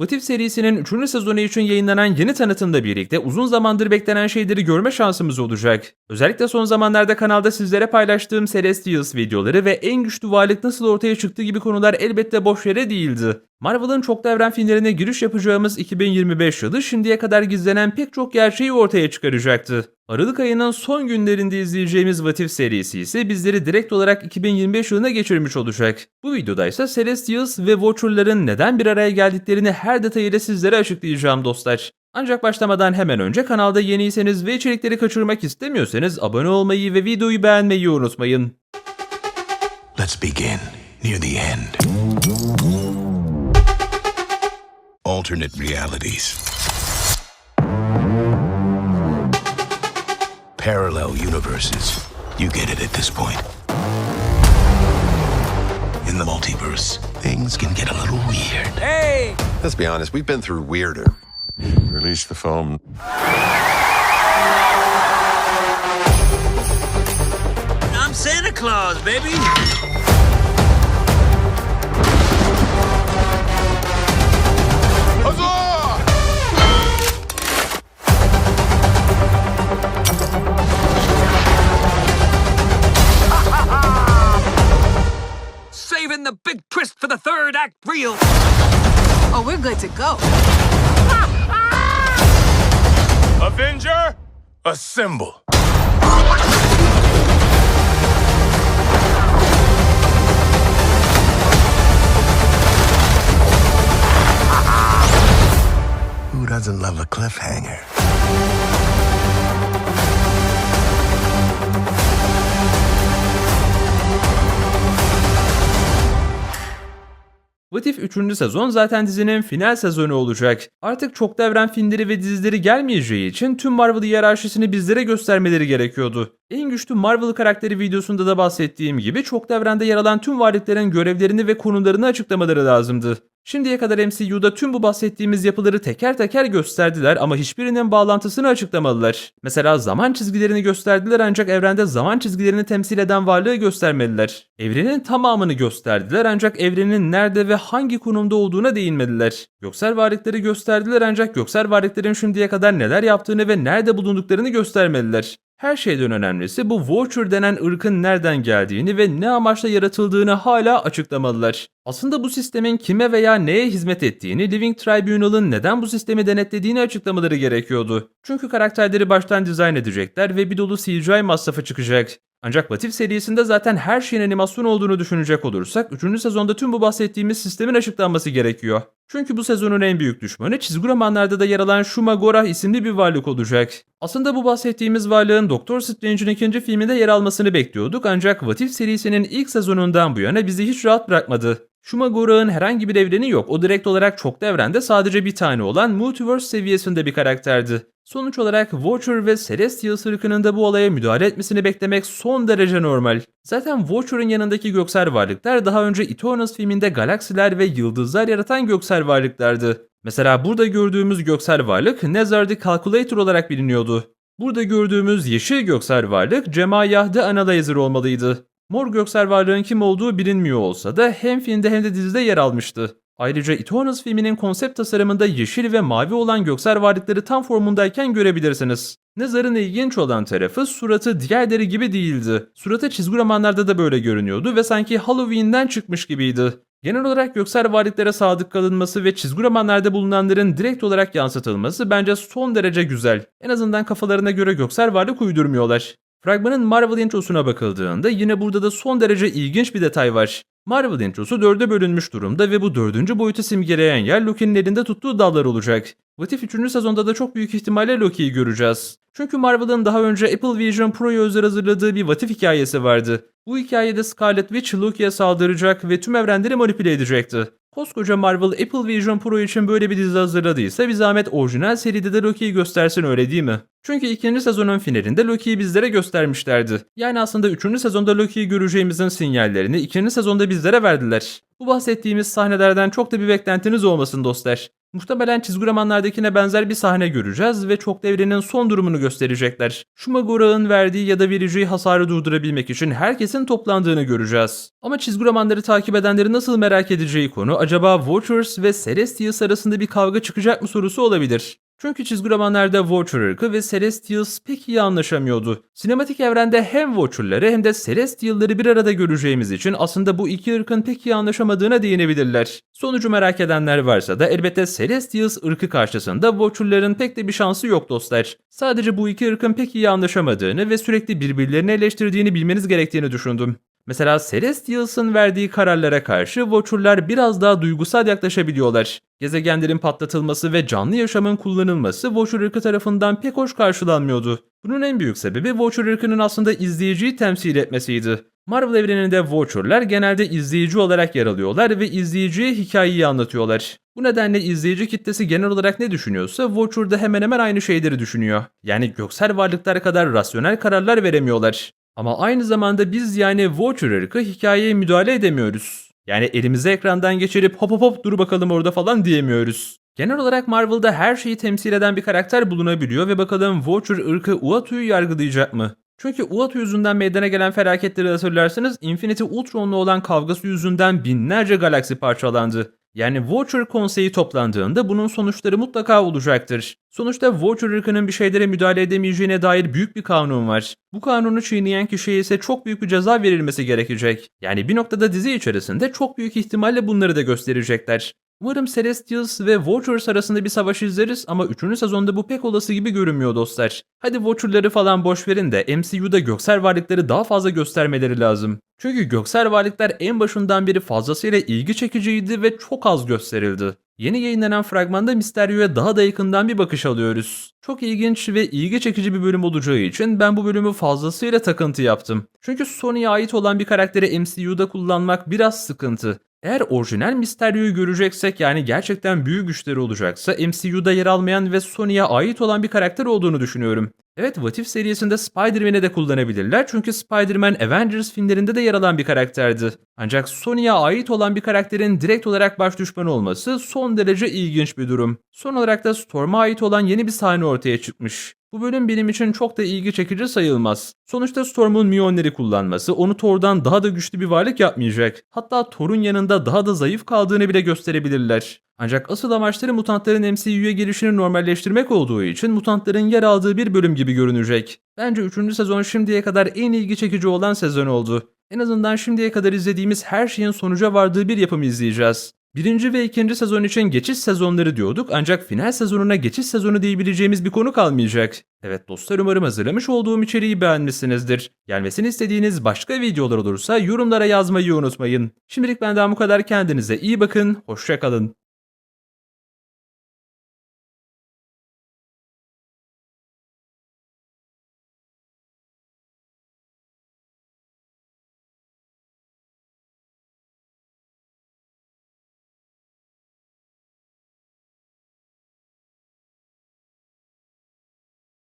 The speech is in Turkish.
What If serisinin 3. sezonu için yayınlanan yeni tanıtımla birlikte uzun zamandır beklenen şeyleri görme şansımız olacak. Özellikle son zamanlarda kanalda sizlere paylaştığım Celestials videoları ve en güçlü varlık nasıl ortaya çıktığı gibi konular elbette boş yere değildi. Marvel'ın çoklu evren filmlerine giriş yapacağımız 2025 yılı şimdiye kadar gizlenen pek çok gerçeği ortaya çıkaracaktı. Aralık ayının son günlerinde izleyeceğimiz What If serisi ise bizleri direkt olarak 2025 yılına geçirmiş olacak. Bu videoda ise Celestials ve Watcher'ların neden bir araya geldiklerini her detayıyla sizlere açıklayacağım dostlar. Ancak başlamadan hemen önce kanalda yeniyseniz ve içerikleri kaçırmak istemiyorsanız abone olmayı ve videoyu beğenmeyi unutmayın. Let's begin near the end. Alternate realities. Parallel universes. You get it at this point. In the multiverse, things can get a little weird. Hey! Let's be honest, we've been through weirder. Release the foam. I'm Santa Claus, baby. Act real. Oh, we're good to go. Avenger, assemble. Who doesn't love a cliffhanger? What If 3. sezon zaten dizinin final sezonu olacak. Artık çok devren filmleri ve dizileri gelmeyeceği için tüm Marvel hiyerarşisini bizlere göstermeleri gerekiyordu. En güçlü Marvel karakteri videosunda da bahsettiğim gibi çok devrende yer alan tüm varlıkların görevlerini ve konumlarını açıklamaları lazımdı. Şimdiye kadar MCU'da tüm bu bahsettiğimiz yapıları teker teker gösterdiler ama hiçbirinin bağlantısını açıklamadılar. Mesela zaman çizgilerini gösterdiler ancak evrende zaman çizgilerini temsil eden varlığı göstermediler. Evrenin tamamını gösterdiler ancak evrenin nerede ve hangi konumda olduğuna değinmediler. Göksel varlıkları gösterdiler ancak göksel varlıkların şimdiye kadar neler yaptığını ve nerede bulunduklarını göstermediler. Her şeyden önemlisi bu Watcher denen ırkın nereden geldiğini ve ne amaçla yaratıldığını hala açıklamalılar. Aslında bu sistemin kime veya neye hizmet ettiğini Living Tribunal'ın neden bu sistemi denetlediğini açıklamaları gerekiyordu. Çünkü karakterleri baştan dizayn edecekler ve bir dolu CGI masrafı çıkacak. Ancak What If serisinde zaten her şeyin animasyon olduğunu düşünecek olursak 3. sezonda tüm bu bahsettiğimiz sistemin açıklanması gerekiyor. Çünkü bu sezonun en büyük düşmanı çizgi romanlarda da yer alan Shumagora isimli bir varlık olacak. Aslında bu bahsettiğimiz varlığın Doctor Strange'in ikinci filminde yer almasını bekliyorduk ancak What If serisinin ilk sezonundan bu yana bizi hiç rahat bırakmadı. Shumagora'nın herhangi bir evreni yok. O direkt olarak çoklu evrende sadece bir tane olan Multiverse seviyesinde bir karakterdi. Sonuç olarak Watcher ve Celestial ırkının da bu olaya müdahale etmesini beklemek son derece normal. Zaten Watcher'ın yanındaki göksel varlıklar daha önce Eternals filminde galaksiler ve yıldızlar yaratan göksel varlıklardı. Mesela burada gördüğümüz göksel varlık Nezar the Calculator olarak biliniyordu. Burada gördüğümüz yeşil göksel varlık Cemayah the Analyzer olmalıydı. Mor göksel varlığın kim olduğu bilinmiyor olsa da hem filmde hem de dizide yer almıştı. Ayrıca Eternals filminin konsept tasarımında yeşil ve mavi olan göksel varlıkları tam formundayken görebilirsiniz. Nazar'ın ilginç olan tarafı suratı diğerleri gibi değildi. Suratı çizgi romanlarda da böyle görünüyordu ve sanki Halloween'den çıkmış gibiydi. Genel olarak göksel varlıklara sadık kalınması ve çizgi romanlarda bulunanların direkt olarak yansıtılması bence son derece güzel. En azından kafalarına göre göksel varlık uydurmuyorlar. Fragmanın Marvel introsuna bakıldığında yine burada da son derece ilginç bir detay var. Marvel introsu dörde bölünmüş durumda ve bu dördüncü boyutu simgeleyen yer Loki'nin elinde tuttuğu dallar olacak. What If 3. sezonda da çok büyük ihtimalle Loki'yi göreceğiz. Çünkü Marvel'ın daha önce Apple Vision Pro'ya özel hazırladığı bir What If hikayesi vardı. Bu hikayede Scarlet Witch Loki'ye saldıracak ve tüm evrenleri manipüle edecekti. Koskoca Marvel Apple Vision Pro için böyle bir dizi hazırladıysa bir zahmet orijinal seride de Loki'yi göstersin öyle değil mi? Çünkü ikinci sezonun finalinde Loki'yi bizlere göstermişlerdi. Yani aslında üçüncü sezonda Loki'yi göreceğimizin sinyallerini ikinci sezonda bizlere verdiler. Bu bahsettiğimiz sahnelerden çok da bir beklentiniz olmasın dostlar. Muhtemelen çizgi romanlardakine benzer bir sahne göreceğiz ve çok devrenin son durumunu gösterecekler. Shumagora'nın verdiği ya da vereceği hasarı durdurabilmek için herkesin toplandığını göreceğiz. Ama çizgi romanları takip edenleri nasıl merak edeceği konu acaba Vultures ve Celestials arasında bir kavga çıkacak mı sorusu olabilir. Çünkü çizgi romanlarda Watcher ırkı ve Celestials pek iyi anlaşamıyordu. Sinematik evrende hem Watcher'ları hem de Celestial'ları bir arada göreceğimiz için aslında bu iki ırkın pek iyi anlaşamadığına değinebilirler. Sonucu merak edenler varsa da elbette Celestials ırkı karşısında Watcher'ların pek de bir şansı yok dostlar. Sadece bu iki ırkın pek iyi anlaşamadığını ve sürekli birbirlerini eleştirdiğini bilmeniz gerektiğini düşündüm. Mesela Celestials'ın verdiği kararlara karşı Watcher'lar biraz daha duygusal yaklaşabiliyorlar. Gezegenlerin patlatılması ve canlı yaşamın kullanılması Watcher ırkı tarafından pek hoş karşılanmıyordu. Bunun en büyük sebebi Watcher ırkının aslında izleyiciyi temsil etmesiydi. Marvel evreninde Watcher'lar genelde izleyici olarak yer alıyorlar ve izleyiciye hikayeyi anlatıyorlar. Bu nedenle izleyici kitlesi genel olarak ne düşünüyorsa Watcher'da hemen hemen aynı şeyleri düşünüyor. Yani göksel varlıklar kadar rasyonel kararlar veremiyorlar. Ama aynı zamanda biz yani Watcher ırkı hikayeye müdahale edemiyoruz. Yani elimize ekrandan geçirip hop hop hop dur bakalım orada falan diyemiyoruz. Genel olarak Marvel'da her şeyi temsil eden bir karakter bulunabiliyor ve bakalım Watcher ırkı Uatu'yu yargılayacak mı? Çünkü Uatu yüzünden meydana gelen felaketleri hatırlarsanız Infinity Ultron'la olan kavgası yüzünden binlerce galaksi parçalandı. Yani Watcher konseyi toplandığında bunun sonuçları mutlaka olacaktır. Sonuçta Watcher ırkının bir şeylere müdahale edemeyeceğine dair büyük bir kanun var. Bu kanunu çiğneyen kişiye ise çok büyük bir ceza verilmesi gerekecek. Yani bir noktada dizi içerisinde çok büyük ihtimalle bunları da gösterecekler. Umarım Celestials ve Watchers arasında bir savaş izleriz ama 3. sezonda bu pek olası gibi görünmüyor dostlar. Hadi Watcher'ları falan boş verin de MCU'da göksel varlıkları daha fazla göstermeleri lazım. Çünkü göksel varlıklar en başından beri fazlasıyla ilgi çekiciydi ve çok az gösterildi. Yeni yayınlanan fragmanda Mysterio'ya daha da yakından bir bakış alıyoruz. Çok ilginç ve ilgi çekici bir bölüm olacağı için ben bu bölümü fazlasıyla takıntı yaptım. Çünkü Sony'ye ait olan bir karakteri MCU'da kullanmak biraz sıkıntı. Eğer orijinal Mysterio'yu göreceksek yani gerçekten büyük güçleri olacaksa MCU'da yer almayan ve Sony'ye ait olan bir karakter olduğunu düşünüyorum. Evet What If serisinde Spider-Man'i de kullanabilirler çünkü Spider-Man Avengers filmlerinde de yer alan bir karakterdi. Ancak Sony'ye ait olan bir karakterin direkt olarak baş düşmanı olması son derece ilginç bir durum. Son olarak da Storm'a ait olan yeni bir sahne ortaya çıkmış. Bu bölüm benim için çok da ilgi çekici sayılmaz. Sonuçta Storm'un Mjolnir'i kullanması onu Thor'dan daha da güçlü bir varlık yapmayacak. Hatta Thor'un yanında daha da zayıf kaldığını bile gösterebilirler. Ancak asıl amaçları mutantların MCU'ya gelişini normalleştirmek olduğu için mutantların yer aldığı bir bölüm gibi görünecek. Bence 3. sezon şimdiye kadar en ilgi çekici olan sezon oldu. En azından şimdiye kadar izlediğimiz her şeyin sonuca vardığı bir yapım izleyeceğiz. Birinci ve ikinci sezon için geçiş sezonları diyorduk ancak final sezonuna geçiş sezonu diyebileceğimiz bir konu kalmayacak. Evet dostlar umarım hazırlamış olduğum içeriği beğenmişsinizdir. Gelmesini istediğiniz başka videolar olursa yorumlara yazmayı unutmayın. Şimdilik benden bu kadar kendinize iyi bakın, hoşçakalın.